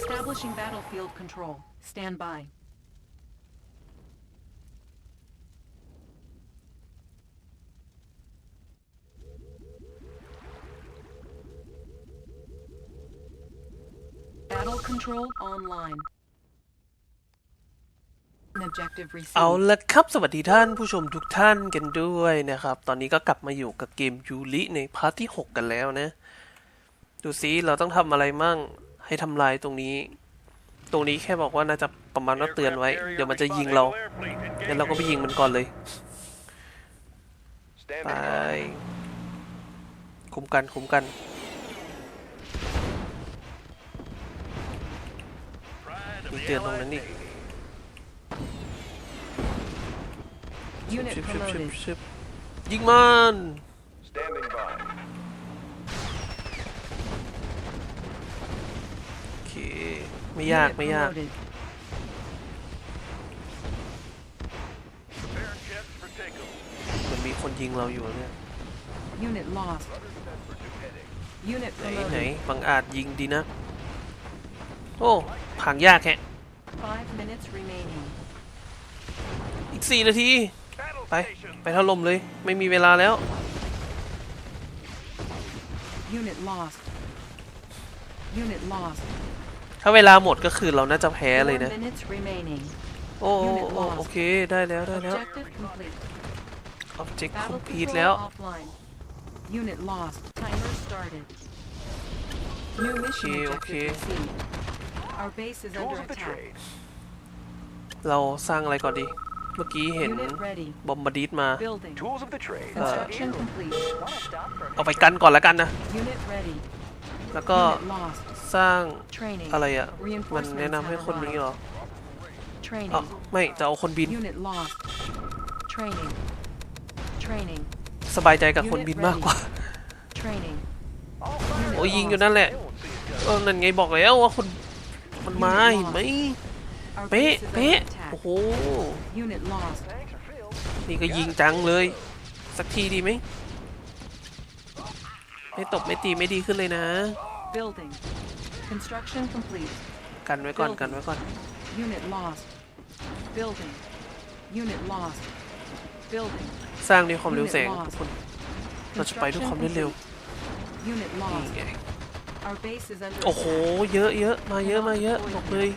Establishing battlefield control. Stand by. Battle control online. An objective เอา received. ละครับสวัสดีท่านผู้ชมทุกท่านกันด้วยนะครับ ตอนนี้ก็กลับมาอยู่กับเกมยูริในพาร์ทที่ 6 กันแล้วนะ ดูซิเราต้องทำอะไรมั่ง ให้ทำลายตรงนี้ ตรงนี้แค่บอกว่าน่าจะประมาณว่าเตือนไว้ เดี๋ยวมันจะยิงเรางั้นเราก็ไปยิงมันก่อนเลยไปคุ้มกันคุ้มกันมีเตือนตรงนั้นอีก Unit ชิบชิบชิบ promoted. ชิบยิงมัน Standing by. โอเค ไม่ยาก Unit ไม่ยาก promoted. Prepare jets for takeoff. เหมือนมีคนยิงเราอยู่เนี่ย Unit lost. Unit ไหนไหน promoted. บังอาจยิงดีนะ โอ้พังยากแค่ Five minutes remaining. อีกสี่นาที Battle ไป station. ไปถล่มเลย ไม่มีเวลาแล้ว Unit lost. Unit lost. ถ้าเวลาหมดก็คือเราน่าจะแพ้เลย Four นะ minutes remaining. โอ้โอ้ Unit โอ้ lost. โอเคได้แล้วได้แล้ว Objective complete. object Battle complete control แล้ว offline. Unit lost. Timer started. New mission Okay, objective okay. received. Our base is Tools under of the attack. trade. เราสร้างอะไรก่อนดี เมื่อกี้เห็น Unit ready. บอมบาดีดมา Building. Tools of the trade. Construction complete. เอาไปกันก่อนแล้วกันนะ Unit ready. แล้วก็ Unit lost. สร้าง Training. อะไรอะมัน Reinforcements แนะนำให้ have คนนี้เหรอ arrived. Training. อ๋อไม่จะเอาคนบิน Unit lost. Training. Training. สบายใจกับคนบินมากกว่า Training. โอ้ยยิงอยู่นั่นแหละเออนั่นไงบอกแล้วว่าคนมันมาเห็นไหม Our เป๊ะ base is under เป๊ะ attack. โอ้โห Unit lost. Tanks are filled. นี่ก็ยิงจังเลย สักทีดีไหมไม่ตบไม่ตีไม่ดีขึ้นเลยนะ Building. Construction complete. กันไว้ก่อนกันไว้ก่อน Unit lost. Building. Unit lost. Building. สร้างด้วยความเร็วแสงทุกคน เราจะไปด้วยความรวดเร็ว Unit นี่ lost. ไง Our base is under โอ้โห attack. เยอะเยอะมาเยอะมาเยอะบอกเลย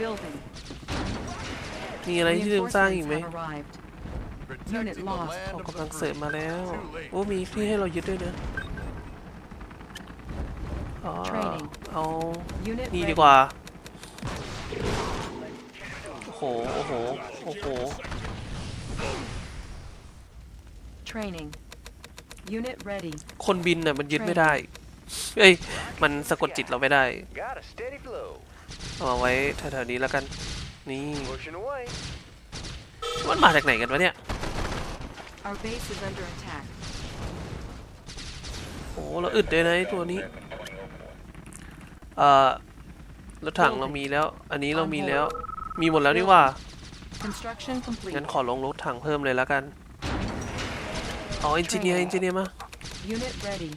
Building. มีอะไรที่ลืมสร้างอีกไหม Reinforcements have arrived. Unit lost. เขากำลังเสริมมาแล้ว โอ้มีที่ให้เรายึดด้วยนะอ๋อ Training. เอา Unit นี่ ready. ดีกว่า โอ้โห โอ้โห โอ้โห Training. Unit ready. คนบินน่ะมันยึดไม่ได้ เอ้ย มันสะกดจิตเราไม่ได้ Got a steady flow. เอามาไว้แถวๆนี้แล้วกัน นี่ Pushing away. มันมาจากไหนกันวะเนี่ย Our base is under attack. โอ้เราอึดเลยนะไอ้ตัวนี้ เอ่อรถถังเรามีแล้ว อันนี้เรามีแล้ว มีหมดแล้วนี่หว่า Construction complete. งั้นขอลงรถถังเพิ่มเลยแล้วกัน เอาเอนจิเนียร์เอนจิเนียร์มา Unit ready.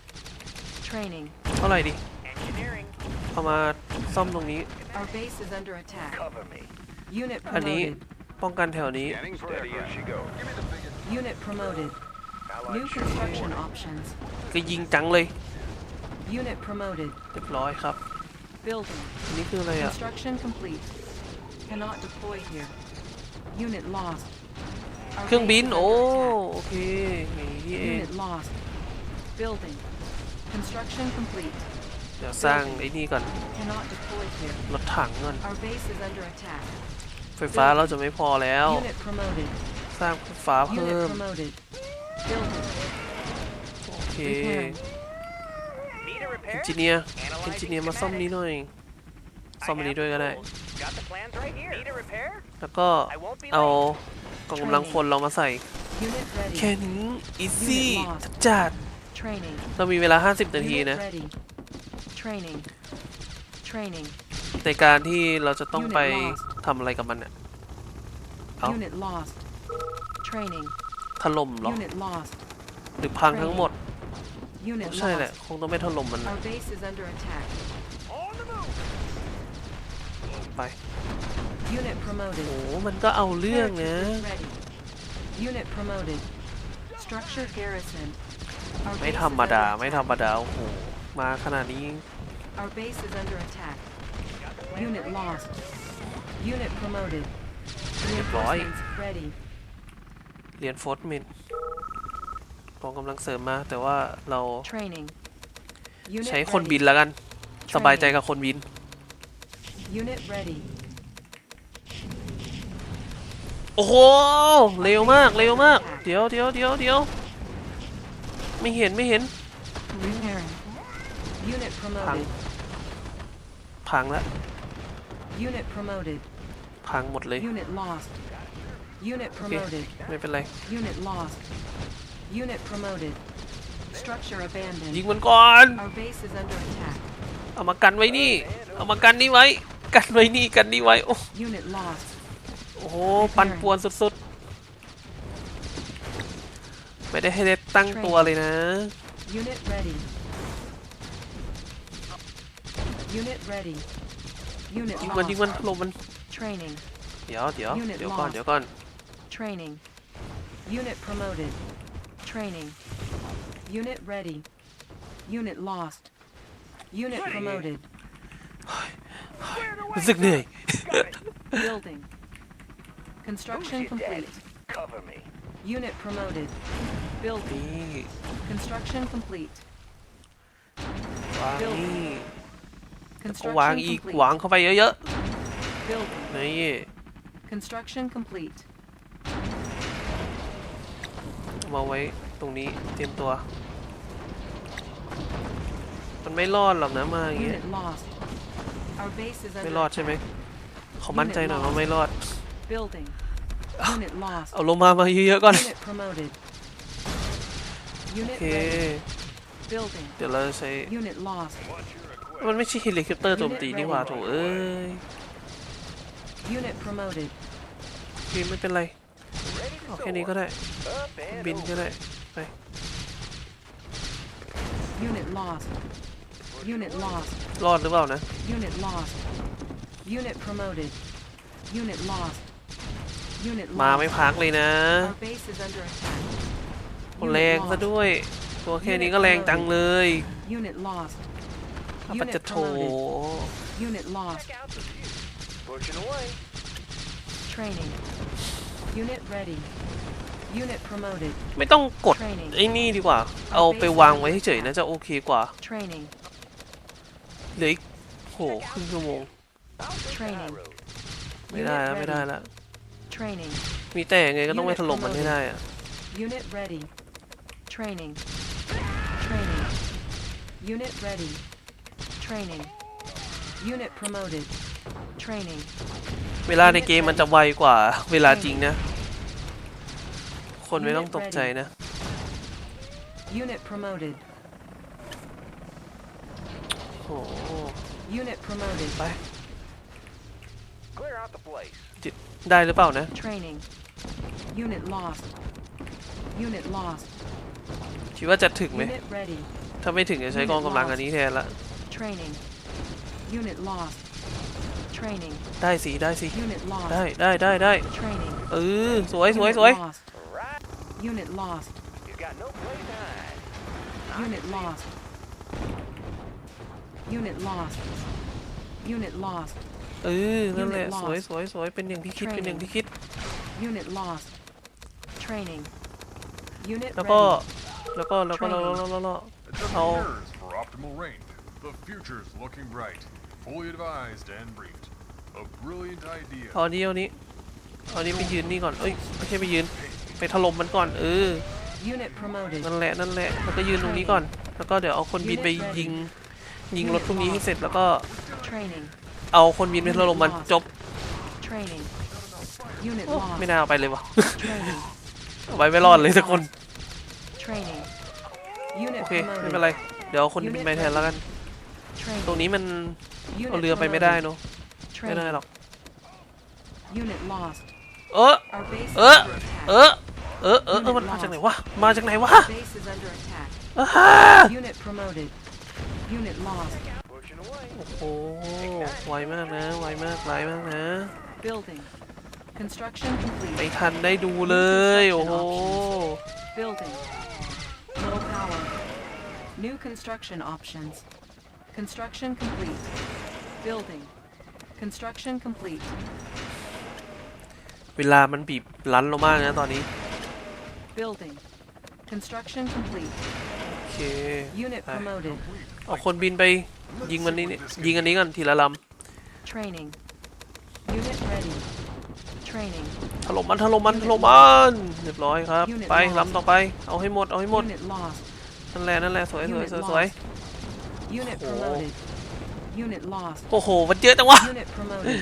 Training. เท่าไหร่ดิ Engineering. เอามาซ่อมตรงนี้ Our base is under attack. Cover me. Unit อันนี้ promoted. ป้องกันแถวนี้ Getting steady as she goes. Unit promoted. Allied New shooting construction warning. options. ก็ยิงจังเลย Unit promoted. เรียบร้อยครับ Building. อันนี้คืออะไรอะ Construction complete. Cannot deploy here. Unit lost. Our เครื่องบิน base is โอ้ under โอเคอย่างนี้นี่ attack. เอง Unit lost. Building. Construction complete. เดี๋ยวสร้างไอ้นี่ก่อน Cannot deploy here. รถถังก่อน Our base is under attack. ไฟฟ้าเราจะไม่พอแล้ว Unit promoted. สร้างไฟฟ้าเพิ่ Unit ม promoted. Building. โอเค Repairing. Need a เอน repair? จิเนียร์เอนจิเนียร์มาซ่อมนี้หน่อยซ่อมอันนี้ด้วยก็ได้ Got the plans right here. Need a repair? แล้วก็เอากองกำลังพลเรามาใส่ Unit แค่ ready. นี้อีซี่ Unit lost. จัด Training. เรามีเวลา 50 นาที Unit นะ ready. Training. Training. ในการที่เราจะต้อง Unit ไป lost. ทำอะไรกับมันเนี่ยเอ้า Unit lost. Training. ถล่มเหรอ Unit lost. หรือพังทั้งหมด Unit ใช่แหละ lost. คงต้องไม่ถล่มมัน Our base is under attack. On the move. ไป Unit โอ้ promoted. มันก็เอาเรื่องนะ Paratroopers ready. Unit promoted. Structure garrison. Our ไม่ base ธร is รมดา under ไม่ attack. ธรรมดา โอ้โห มาขนาดนี้ Our base is under attack. Unit lost. Unit promoted. เรียบร้อย Reinforcements ready. เรียนโฟร์มิน กองกำลังเสริมมา แต่ว่าเรา Training. Unit ใช้คน ready. บินแล้วกัน สบายใจกับคนบิน Unit ready. โอ้โห เร็วมาก เร็วมาก เดี๋ยวเดี๋ยวเดี๋ยวเดี๋ยวไม่เห็นไม่เห็น Repairing. Unit พัง promoted. พังแล้ว Unit promoted. พังหมดเลย Unit lost. Unit โอเค promoted. ไม่เป็นไร Unit lost. Unit promoted. Structure ยิง abandoned. มันก่อน Our base is under attack. เอามากันไว้นี่ เอามากันนี่ไว้ กันไว้นี่ กันนี่ไว้ โอ้ Unit lost. โอ้โห ปันป่วนสุดๆ ไม่ได้ให้ได้ตั้งตัวเลยนะ Unit ready. Unit ready. Unit ยิงมันยิงมัน lost. ถล่มมัน Training. เดี๋ยวเดี๋ยว Unit เดี๋ยวก่อน lost เดี๋ยวก่อน Training. Unit promoted. Training. Unit ready. Unit lost. Unit promoted. รู้สึกเหนื่อย Building. Construction Who's your daddy? complete. Cover me. Unit promoted. Building. นี่ Construction complete. วางนี่ก็ Construction วางอีก complete. วางเข้าไปเยอะ Building. ๆ นี่ Construction complete. มาไว้ตรงนี้เตรียมตัว มันไม่รอดหรอกนะมาอย่างเงี้ย Unit lost. Our base is ไม่ under รอดใช่ไหม attack. ขอมั่นใจหน่อยว่าไม่รอด Building. Unit lost. เอาลงมามาเยอะๆก่อน Unit promoted. โอ Unit เค ready. Building. เดี๋ยวเราจะใช้ Unit lost. มันไม่ใช่เฮลิคอปเตอร์โจมตีนี่หว่าโถเอ้ย Unit promoted. พี่ไม่เป็นไร Ready เอา to แค่นี้ soar. ก็ได้ Up and บิน over. ก็ได้ ไป Unit lost. Unit lost. รอดหรือเปล่านะ Unit lost. Unit promoted. Unit lost. Unit มาไม่ lost. พักเลยนะ Our base is under attack. โอ้แรงซะด้วย ตัวแค่นี้ก็แรงจังเลย Unit lost. ข้าพ Unit จะโถ promoted. Unit lost. Check out the view. Pushing away. Training. Unit ready. Unit promoted. ไม่ต้องกด Training. ไอ้นี่ดีกว่า เอาไปวางไว้เฉยๆน่าจะโอเคกว่า Training. เหลืออีกโหครึ่งชั่วโมง Training. ไม่ได้แล้ว Unit ไม่ได้ ready. แล้ว Training. มีแต่ยังไงก็ต้องไปถล่มมันให้ได้อะ Unit ready. Training. Training. Unit ready. Training. Unit promoted. Training. เวลาในเกมมันจะไวกว่าเวลาจริงนะ คนไม่ต้องตกใจนะ Unit promoted. โอ้โห Unit promoted. ไป Clear out the place. ได้หรือเปล่านะ Training. Unit lost. Unit lost. คิดว่าจะถึงไหม Unit ready. ถ้าไม่ถึงจะใช้กองกำลังอันนี้แทนละ Training. Unit lost. Training. ได้สิได้สิ Unit lost. ได้ได้ได้ได้ Training. เออ สวยสวย Unit สวย lost. Right. Unit lost. You got no place to hide. Unit lost. Unit lost. Unit lost. เออ นั่นแหละ Unit สวย lost. สวยสวยเป็นอย่างที่คิด เป็นอย่างที่คิด Unit lost. Training. Unit แล้วก็ ready. แล้วก็ แล้วก็แล้วแล้วแล้วแล้ว Adjust Oh. mirrors for optimal range. The future's looking bright. Fully advised and briefed. A brilliant idea. เอาอันนี้เอาอันนี้เอาอันนี้ไปยืนนี่ก่อนเอ้ยไม่ใช่ไปยืน ไปถล่มมันก่อนเออ Unit promoted. นั่นแหละนั่นแหละแล้วก็ยืนตรงนี้ก่อน แล้วก็เดี๋ยวเอาคนบินไปยิง ยิงรถพวกนี้ให้เสร็จแล้วก็ Training. เอาคนบินไปถล่มมันจบ Training. Unit โอ้ lost. ไม่น่าเอาไปเลยวะ Training. เอาไว้ไม่รอดเลยสักคน Training. Unit โอเคไม่ promoted. เป็นไร เดี๋ยวเอาคนบินไปแทนแล้วกัน Training. ตรงนี้มัน Unit เอาเรือไปไม่ได้ promoted. เนอะไม่ได้ Training. หรอก Unit lost. เออ Our base is เออ under attack. เออเออเออเออมันมาจากไหนวะมาจากไหนวะ Our base is under attack. อ้า Unit promoted. Unit lost. Pushing away. โอ้โหไวมากนะไวมากไวมากนะ Building. Construction ไม่ complete. ทันได้ดูเลยโอ้โห Building. Low power. New construction options. Construction complete. Building. Construction complete. เวลามันบีบลันเรามากนะตอนนี้ Building. Construction complete. โอเค Unit Aye. promoted. เอาคนบินไปยิงมันนี่ยิงอันนี้ก่อนทีละล Training. Unit ready. Training. ำถล่มมันถล่มมันถล่มมันเรียบร้อยครับ Unit ไป lost ลำต่อไป เอาให้หมดเอาให้หมด Unit lost. นั่นแหละนั่นแหละสวยสวย Unit สวยสวย lost. Unit Oh. promoted. Unit lost. โอ้โห มันเยอะจังวะ Unit promoted.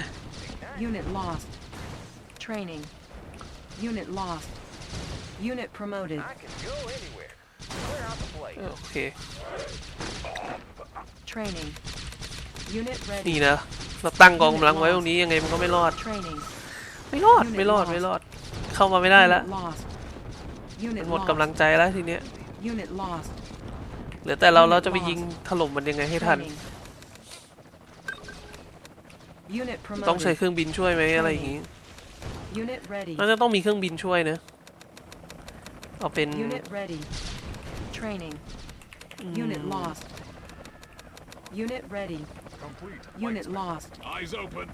Unit lost. Training. Unit lost. Unit promoted. I can go anywhere. Clear out the place. โอเค Training. Unit นี่ ready. นะ เราตั้งกองกำลังไว้ตรงนี้ยังไงมันก็ไม่รอด Training. ไม่รอด ไม่รอด ไม่รอด เข้ามาไม่ได้แล้ว Unit lost. Unit หมดกำลัง lost. ใจแล้วทีเนี้ย Unit lost. เหลือแต่เรา Unit เราจะไป lost ยิงถล่มมันยังไงให้ทัน Training. Unit ต้องใช้ promoted. เครื่องบินช่วยไหมอะไรอย่างงี้ Unit ready. น่าจะต้องมีเครื่องบินช่วยนะ เอาเป็น Unit ready. Training. อืม Unit lost. Unit ready. Complete. Unit lost. Eyes open.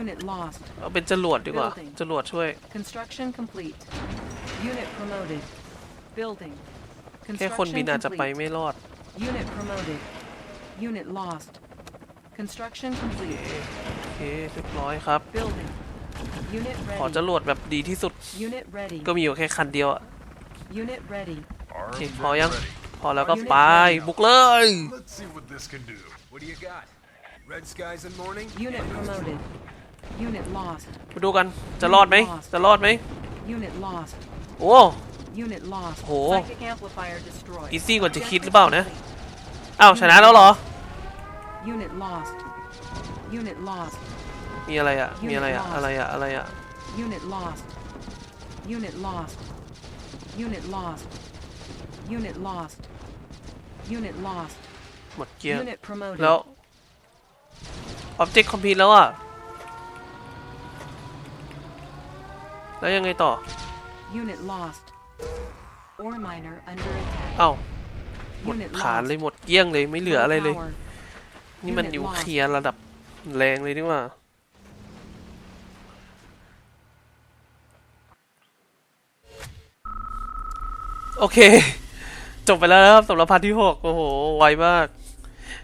Unit lost. เอาเป็นจรวดดีกว่า Building จรวดช่วย Construction complete. Unit promoted. Building. แค่คนบิน Construction อาจจะไป complete. ไม่รอด Unit promoted. Unit lost. Construction โอ complete. เคเรียบร้อยครับ Building. Unit ขอจ ready. รวดแบบดีที่สุด Unit ready. ก็มีอยู่แค่คันเดียวอะ Unit ready. Armed Okay, and พอยัง ready. พอแล้วก็ Unit ไป ready. บุกเลย Let's see what this can do. What do you got? Red skies in morning? Unit promoted. Unit lost. มาดูกันจะรอดไหมจะรอดไหม Unit lost. โอ้ Unit lost. Oh. Psychic amplifier destroyed. อีซี่กว่าจะคิดหรือเปล่านะ อ้าวชนะแล้วเหรอ Unit lost. Unit lost. มีอะไรอะมีอะไรอะอะไรอะอะไรอะ Unit lost. Unit lost. Unit lost. Unit lost. Unit lost. หมดเกลียร์ Unit promoted. แล้ว Object Complete แล้วอะแล้วยังไงต่อ Unit lost. Ore miner under attack. เอ้าหมด Unit ฐาน lost. เลยหมดเกลี้ยงเลยไม่เหลืออะไรเลย Power. นี่มัน Unit นิว lost เคลียร์ระดับแรงเลยนี่หว่า โอเค จบไปแล้วนะครับสำหรับพาร์ทที่หกโอ้โห ไวมาก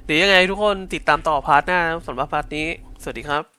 เดี๋ยวยังไงทุกคนติดตามต่อพาร์ทหน้านะครับสำหรับพาร์ทนี้ สวัสดีครับ